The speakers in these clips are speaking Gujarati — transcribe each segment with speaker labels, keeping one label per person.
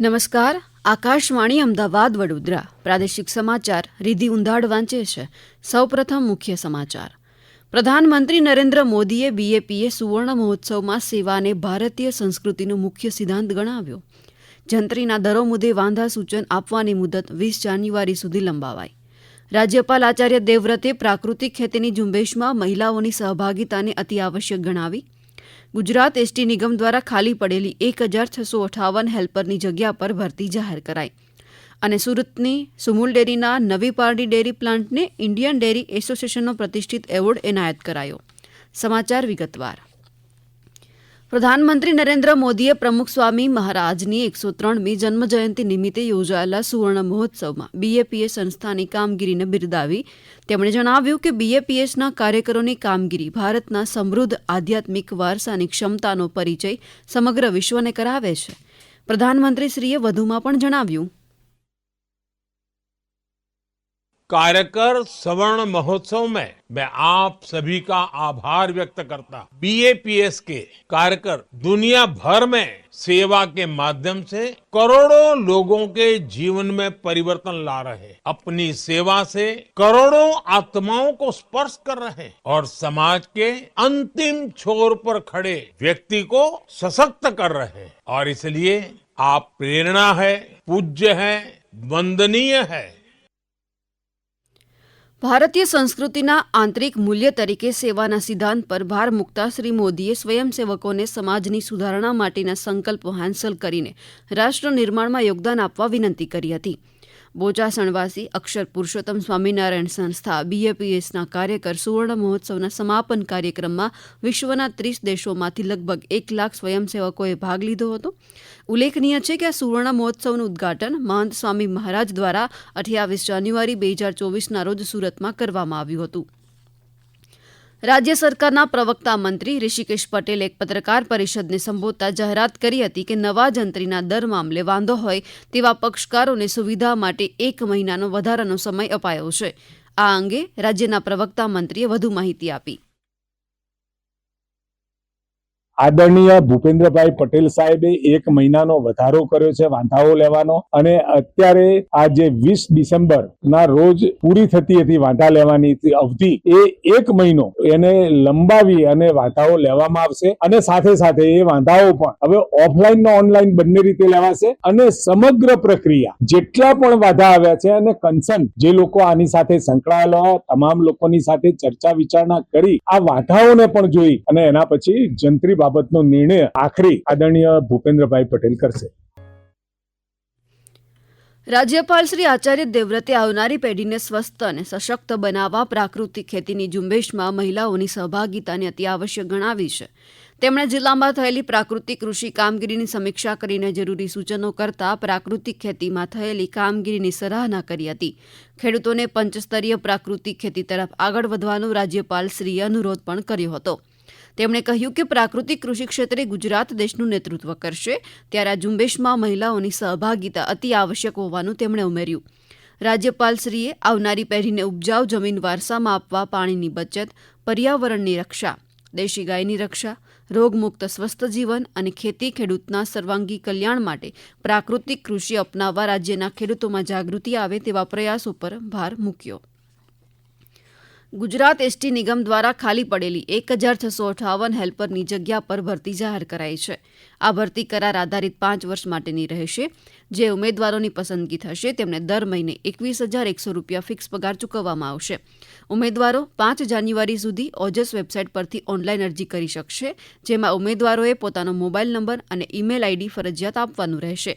Speaker 1: નમસ્કાર. આકાશવાણી અમદાવાદ વડોદરા. પ્રાદેશિક સમાચાર રિધિ ઉંધાડ વાંચે છે. સૌપ્રથમ મુખ્ય સમાચાર. પ્રધાનમંત્રી નરેન્દ્ર મોદીએ બીએપીએ સુવર્ણ મહોત્સવમાં સેવાને ભારતીય સંસ્કૃતિનો મુખ્ય સિદ્ધાંત ગણાવ્યો. જંત્રીના દરો મુદ્દે વાંધા સૂચન આપવાની મુદત વીસ જાન્યુઆરી સુધી લંબાવાઈ. રાજ્યપાલ આચાર્ય દેવવ્રતે પ્રાકૃતિક ખેતીની ઝુંબેશમાં મહિલાઓની સહભાગિતાને અતિ આવશ્યક ગણાવી. ગુજરાત એસટી નિગમ દ્વારા ખાલી પડેલી એક હજાર છસો અઠાવન હેલ્પરની જગ્યા પર ભરતી જાહેર કરાઈ. અને સુરતની સુમુલ ડેરીના નવી પારડી ડેરી પ્લાન્ટને ઇન્ડિયન ડેરી એસોસિએશનનો પ્રતિષ્ઠિત એવોર્ડ એનાયત કરાયો. સમાચાર વિગતવાર. પ્રધાનમંત્રી નરેન્દ્ર મોદીએ પ્રમુખ સ્વામી મહારાજની એકસો ત્રણમી જન્મજયંતિ નિમિત્તે યોજાયેલા સુવર્ણ મહોત્સવમાં બીએપીએસ સંસ્થાની કામગીરીને બિરદાવી. તેમણે જણાવ્યું કે બીએપીએસના કાર્યકરોની કામગીરી ભારતના સમૃદ્ધ આધ્યાત્મિક વારસાની ક્ષમતાનો પરિચય સમગ્ર વિશ્વને કરાવે છે. પ્રધાનમંત્રીશ્રીએ વધુમાં પણ જણાવ્યું.
Speaker 2: कार्यकर सवर्ण महोत्सव में मैं आप सभी का आभार व्यक्त करता बीएपीएस के कार्यकर दुनिया भर में सेवा के माध्यम से करोड़ों लोगों के जीवन में परिवर्तन ला रहे अपनी सेवा से करोड़ों आत्माओं को स्पर्श कर रहे और समाज के अंतिम छोर पर खड़े व्यक्ति को सशक्त कर रहे और इसलिए आप प्रेरणा है, पूज्य है, वंदनीय है।
Speaker 1: ભારતીય સંસ્કૃતિના આંતરિક મૂલ્ય તરીકે સેવાના સિદ્ધાંત પર ભાર મૂકતા શ્રી મોદીએ સ્વયંસેવકોને સમાજની સુધારણા માટેના સંકલ્પો હાંસલ કરીને રાષ્ટ્ર નિર્માણમાં યોગદાન આપવા વિનંતી કરી હતી. બોચાસણવાસી અક્ષર પુરુષોત્તમ સ્વામિનારાયણ સંસ્થા બીએપીએસના કાર્યકર સુવર્ણ મહોત્સવના સમાપન કાર્યક્રમમાં વિશ્વના ત્રીસ દેશોમાંથી લગભગ એક લાખ સ્વયંસેવકોએ ભાગ લીધો હતો. ઉલ્લેખનીય છે કે આ સુવર્ણ મહોત્સવનું ઉદ્ઘાટન મહંત સ્વામી મહારાજ દ્વારા અઠ્યાવીસ જાન્યુઆરી બે હજાર ચોવીસના રોજ સુરતમાં કરવામાં આવ્યું હતું. રાજ્ય સરકારના પ્રવક્તા મંત્રી ઋષિકેશ પટેલે એક પત્રકાર પરિષદને સંબોધતા જાહેરાત કરી હતી કે નવા જંત્રીના દર મામલે વાંધો હોય તેવા પક્ષકારોને સુવિધા માટે એક મહિનાનો વધારાનો સમય અપાયો છે. આ અંગે રાજ્યના પ્રવક્તા મંત્રીએ વધુ માહિતી આપી.
Speaker 3: આદરણીય ભૂપેન્દ્રભાઈ પટેલ સાહેબે એક મહિનાનો વધારો કર્યો છે, વાંધાઓ લેવાનો. અને અત્યારે આ જે વીસ ડિસેમ્બર ના રોજ પૂરી થતી હતી વાંધા લેવાની અવધિ એ એક મહિનો એને લંબાવી અને વાંધાઓ લેવામાં આવશે. અને સાથે સાથે એ વાંધાઓ પણ હવે ઓફલાઈન ને ઓનલાઈન બંને રીતે લેવાશે. અને સમગ્ર પ્રક્રિયા જેટલા પણ વાંધા આવ્યા છે અને કન્સર્ન જે લોકો આની સાથે સંકળાયેલા તમામ લોકોની સાથે ચર્ચા વિચારણા કરી આ વાંધાઓને પણ જોઈ અને એના પછી જંત્રી બાબતનો નિર્ણય આખરી આદરણીય ભૂપેન્દ્રભાઈ પટેલ કરશે.
Speaker 1: રાજ્યપાલ શ્રી આચાર્ય દેવવ્રતે આવનારી પેઢીને સ્વસ્થ અને સશક્ત બનાવવા પ્રાકૃતિક ખેતીની ઝુંબેશમાં મહિલાઓની અતિ આવશ્યક ગણાવી છે. તેમણે જિલ્લામાં થયેલી પ્રાકૃતિક કૃષિ કામગીરીની સમીક્ષા કરીને જરૂરી સૂચનો કરતા પ્રાકૃતિક ખેતીમાં થયેલી કામગીરીની સરાહના કરી હતી. ખેડૂતોને પંચસ્તરીય પ્રાકૃતિક ખેતી તરફ આગળ વધવાનો રાજ્યપાલ શ્રીએ અનુરોધ પણ કર્યો હતો. તેમણે કહ્યું કે પ્રાકૃતિક કૃષિ ક્ષેત્રે ગુજરાત દેશનું નેતૃત્વ કરશે, ત્યારે આ ઝુંબેશમાં મહિલાઓની સહભાગિતા અતિ આવશ્યક હોવાનું તેમણે ઉમેર્યું. રાજ્યપાલશ્રીએ આવનારી પેઢીને ઉપજાઉ જમીન વારસામાં આપવા પાણીની બચત, પર્યાવરણની રક્ષા, દેશી ગાયની રક્ષા, રોગમુક્ત સ્વસ્થ જીવન અને ખેતી ખેડૂતના સર્વાંગી કલ્યાણ માટે પ્રાકૃતિક કૃષિ અપનાવવા રાજ્યના ખેડૂતોમાં જાગૃતિ આવે તેવા પ્રયાસ ઉપર ભાર મૂક્યો. ગુજરાત એસટી નિગમ દ્વારા ખાલી પડેલી એક હજાર છસો અઠાવન હેલ્પરની જગ્યા પર ભરતી જાહેર કરાઈ છે. આ ભરતી કરાર આધારિત પાંચ વર્ષ માટેની રહેશે. જે ઉમેદવારોની પસંદગી થશે, તેમને દર મહિને એકવીસ હજાર એકસો રૂપિયા ફિક્સ પગાર ચૂકવવામાં આવશે. ઉમેદવારો પાંચ જાન્યુઆરી સુધી ઓજસ વેબસાઇટ પરથી ઓનલાઈન અરજી કરી શકશે, જેમાં ઉમેદવારોએ પોતાનો મોબાઈલ નંબર અને ઈમેલ આઈડી ફરજિયાત આપવાનું રહેશે.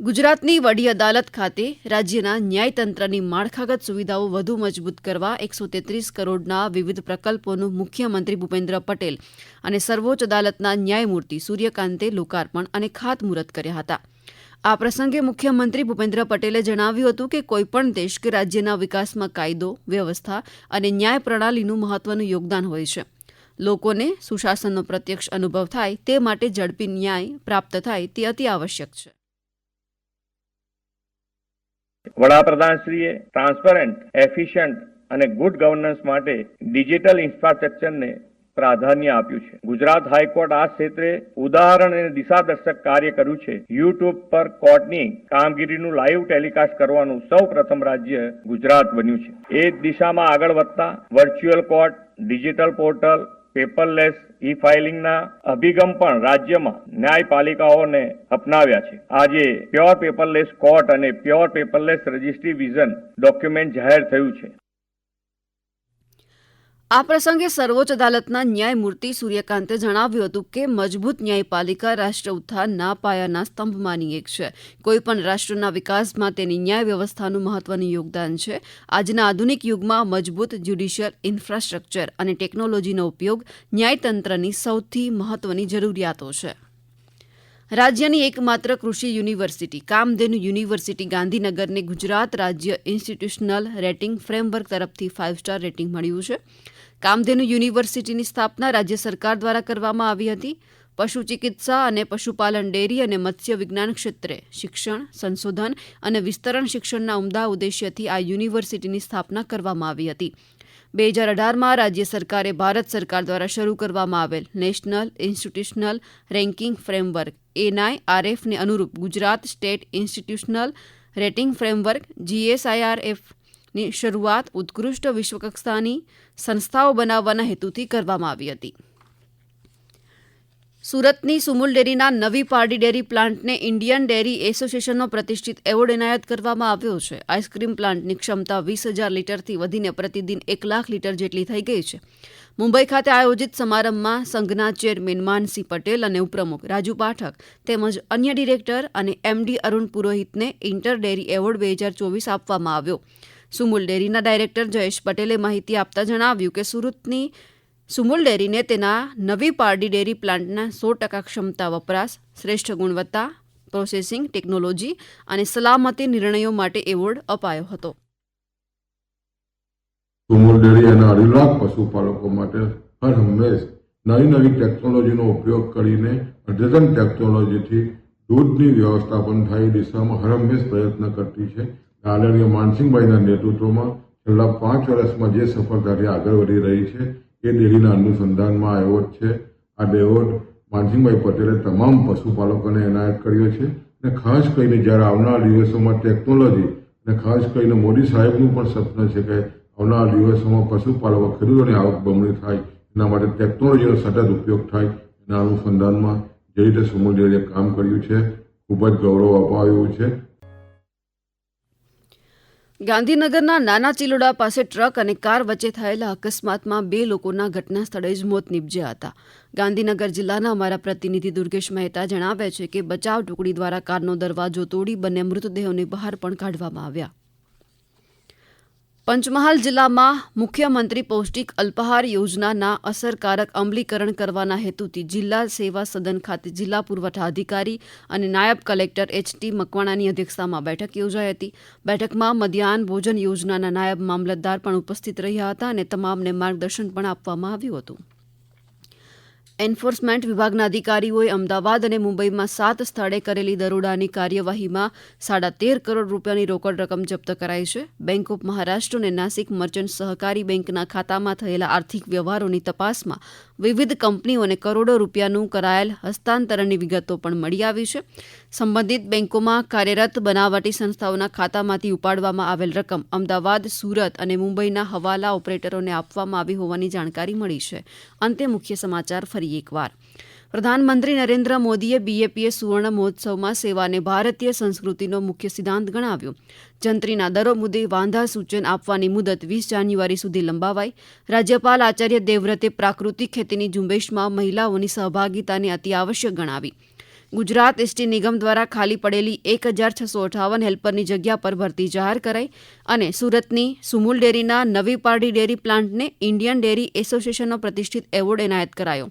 Speaker 1: ગુજરાતની વડી અદાલત ખાતે રાજ્યના ન્યાયતંત્રની માળખાગત સુવિધાઓ વધુ મજબૂત કરવા એકસો તેત્રીસ કરોડના વિવિધ પ્રકલ્પોનું મુખ્યમંત્રી ભૂપેન્દ્ર પટેલ અને સર્વોચ્ચ અદાલતના ન્યાયમૂર્તિ સૂર્યકાંતે લોકાર્પણ અને ખાતમુહૂર્ત કર્યા હતા. આ પ્રસંગે મુખ્યમંત્રી ભૂપેન્દ્ર પટેલે જણાવ્યું હતું કે કોઈપણ દેશ કે રાજ્યના વિકાસમાં કાયદો, વ્યવસ્થા અને ન્યાય પ્રણાલીનું મહત્વનું યોગદાન હોય છે. લોકોને સુશાસનનો પ્રત્યક્ષ અનુભવ થાય તે માટે ઝડપી ન્યાય પ્રાપ્ત થાય તે અતિ આવશ્યક છે.
Speaker 4: વડાપ્રધાનશ્રીએ ટ્રાન્સપરન્ટ, એફિશિયન્ટ અને ગુડ ગવર્નન્સ માટે ડિજિટલ ઇન્ફ્રાસ્ટ્રક્ચરને પ્રાધાન્ય આપ્યું છે. ગુજરાત હાઈકોર્ટ આ ક્ષેત્રે ઉદાહરણ અને દિશાદર્શક કાર્ય કર્યું છે. યુટ્યુબ પર કોર્ટની કામગીરીનું લાઈવ ટેલિકાસ્ટ કરવાનું સૌ પ્રથમ રાજ્ય ગુજરાત બન્યું છે. એ દિશામાં આગળ વધતા virtual court digital portal paperless e ફાઇલિંગના અભિગમ પણ રાજ્યમાં ન્યાયપાલિકાઓને અપનાવ્યા છે. આજે પ્યોર પેપરલેસ કોર્ટ અને pure paperless registry vision document જાહેર થયું છે.
Speaker 1: આ પ્રસંગે સર્વોચ્ચ અદાલતના ન્યાયમૂર્તિ સૂર્યકાંતે જણાવ્યું હતું કે મજબૂત ન્યાયપાલિકા રાષ્ટ્ર ઉત્થાનના પાયાના સ્તંભમાંની એક છે. કોઈપણ રાષ્ટ્રના વિકાસમાં તેની ન્યાય વ્યવસ્થાનું મહત્વનું યોગદાન છે. આજના આધુનિક યુગમાં મજબૂત જ્યુડિશિયલ ઇન્ફ્રાસ્ટ્રક્ચર અને ટેકનોલોજીનો ઉપયોગ ન્યાયતંત્રની સૌથી મહત્વની જરૂરિયાતો છે. રાજ્યની એકમાત્ર કૃષિ યુનિવર્સિટી, કામધેનુ યુનિવર્સિટી ગાંધીનગરને ગુજરાત રાજ્ય ઇન્સ્ટિટ્યુશનલ રેટિંગ ફ્રેમવર્ક તરફથી ફાઇવ સ્ટાર રેટિંગ મળ્યું છે. કામધેનુ યુનિવર્સિટીની સ્થાપના રાજ્ય સરકાર દ્વારા કરવામાં આવી હતી. પશુ ચિકિત્સા અને પશુપાલન ડેરી અને મત્સ્ય વિજ્ઞાન ક્ષેત્રે શિક્ષણ, સંશોધન અને વિસ્તરણ શિક્ષણના ઉમદા ઉદ્દેશ્યથી આ યુનિવર્સિટીની સ્થાપના કરવામાં આવી હતી. બે હજાર અઢારમાં રાજ્ય સરકારે ભારત સરકાર દ્વારા શરૂ કરવામાં આવેલ national institutional ranking framework NI આરએફને અનુરૂપ Gujarat state institutional rating framework જીએસઆઈઆરએફની શરૂઆત ઉત્કૃષ્ટ વિશ્વકક્ષાની સંસ્થાઓ બનાવવાના હેતુથી કરવામાં આવી હતી. સુરતની સુમુલ ડેરીના નવી પારડી ડેરી પ્લાન્ટને ઇન્ડિયન ડેરી એસોસિએશનનો પ્રતિષ્ઠિત એવોર્ડ એનાયત કરવામાં આવ્યો છે. આઈસ્ક્રીમ પ્લાન્ટની ક્ષમતા વીસ હજાર લીટરથી વધીને પ્રતિદિન એક લાખ લીટર જેટલી થઈ ગઈ છે. મુંબઈ ખાતે આયોજિત સમારંભમાં સંઘના ચેરમેન માનસી પટેલ અને ઉપપ્રમુખ રાજુ પાઠક તેમજ અન્ય ડિરેક્ટર અને એમડી અરુણ પુરોહિતને ઇન્ટર ડેરી એવોર્ડ બે હજાર ચોવીસ આપવામાં આવ્યો. સુમુલ ડેરીના ડાયરેક્ટર જયેશ પટેલે માહિતી આપતા જણાવ્યું કે સુરતની સુમુલ ડેરીને તેના નવી પારડી ડેરી પ્લાન્ટના સો ટકા ક્ષમતા વપરાશ, શ્રેષ્ઠ ગુણવત્તા, પ્રોસેસિંગ ટેકનોલોજી અને સલામતી નિર્ણયો માટે એવોર્ડ અપાયો હતો.
Speaker 5: સુમુલ ડેરી અને અઢી પશુપાલકો માટે હર હંમેશ નવી નવી ટેકનોલોજીનો ઉપયોગ કરીને અદ્યતન ટેકનોલોજીથી દૂધની વ્યવસ્થાપન થાય દિશામાં હર હંમેશ પ્રયત્ન કરતી છે. આદરણીય માનસિંહભાઈના નેતૃત્વમાં છેલ્લા પાંચ વર્ષમાં જે સફળતાથી આગળ વધી રહી છે એ ડેરીના અનુસંધાનમાં એવોર્ડ છે. આ એવોર્ડ માનસિંહભાઈ પટેલે તમામ પશુપાલકોને એનાયત કર્યો છે અને ખાસ કરીને જ્યારે આવનારા દિવસોમાં ટેકનોલોજી અને ખાસ કરીને મોદી સાહેબનું પણ સપનું છે કે આવનારા દિવસોમાં પશુપાલકો, ખેડૂતોની આવક બમણી થાય, એના માટે ટેકનોલોજીનો સતત ઉપયોગ થાય, એના અનુસંધાનમાં જે રીતે સુમુલ ડેરીએ કામ કર્યું છે, ખૂબ જ ગૌરવ અપાવ્યું છે.
Speaker 1: ગાંધીનગરના નાના ચિલોડા પાસે ટ્રક અને કાર વચ્ચે થયેલા અકસ્માતમાં બે લોકોના ઘટના સ્થળે જ મોત નીપજ્યા હતા. ગાંધીનગર જિલ્લાના અમારા પ્રતિનિધિ દુર્ગેશ મહેતા જણાવે છે કે બચાવ ટુકડી દ્વારા કારનો દરવાજો તોડી બંને મૃતદેહોને બહાર પણ કાઢવામાં આવ્યા. પંચમહાલ જિલ્લામાં મુખ્યમંત્રી પૌષ્ટિક અલ્પાહાર યોજનાના અસરકારક અમલીકરણ કરવાના હેતુથી જિલ્લા સેવા સદન ખાતે જિલ્લા પુરવઠા અધિકારી અને નાયબ કલેક્ટર એચ ટી મકવાણાની અધ્યક્ષતામાં બેઠક યોજાઈ હતી. બેઠકમાં મધ્યાહન ભોજન યોજનાના નાયબ મામલતદાર પણ ઉપસ્થિત રહ્યા હતા અને તમામને માર્ગદર્શન પણ આપવામાં આવ્યું હતું. એન્ફોર્સમેન્ટ વિભાગના અધિકારીઓએ અમદાવાદ અને મુંબઈમાં સાત સ્થળે કરેલી દરોડાની કાર્યવાહીમાં સાડા તેર કરોડ રૂપિયાની રોકડ રકમ જપ્ત કરાઈ છે. બેંક ઓફ મહારાષ્ટ્ર અને નાસિક મર્ચન્ટ સહકારી બેંકના ખાતામાં થયેલા આર્થિક વ્યવહારોની તપાસમાં વિવિધ કંપનીઓને કરોડો રૂપિયાનું કરાયેલ હસ્તાંતરણની વિગતો પણ મળી આવી છે. સંબંધિત બેંકોમાં કાર્યરત બનાવટી સંસ્થાઓના ખાતામાંથી ઉપાડવામાં આવેલ રકમ અમદાવાદ, સુરત અને મુંબઈના હવાલા ઓપરેટરોને આપવામાં આવી હોવાની જાણકારી મળી છે. અંતે મુખ્ય સમાચાર ફરી એકવાર. પ્રધાનમંત્રી નરેન્દ્ર મોદીએ બીએપીએ સુવર્ણ મહોત્સવમાં સેવાને ભારતીય સંસ્કૃતિનો મુખ્ય સિદ્ધાંત ગણાવ્યો. જંત્રીના દરો મુદ્દે વાંધા સૂચન આપવાની મુદત વીસ જાન્યુઆરી સુધી લંબાવાઈ. રાજ્યપાલ આચાર્ય દેવવ્રતે પ્રાકૃતિક ખેતીની ઝુંબેશમાં મહિલાઓની સહભાગિતાને અતિ આવશ્યક ગણાવી. ગુજરાત એસટી નિગમ દ્વારા ખાલી પડેલી એક હજાર છસો અઠાવન હેલ્પરની જગ્યા પર ભરતી જાહેર કરાઈ અને સુરતની સુમુલ ડેરીના નવી પારડી ડેરી પ્લાન્ટને ઇન્ડિયન ડેરી એસોસિએશનનો પ્રતિષ્ઠિત એવોર્ડ એનાયત કરાયો.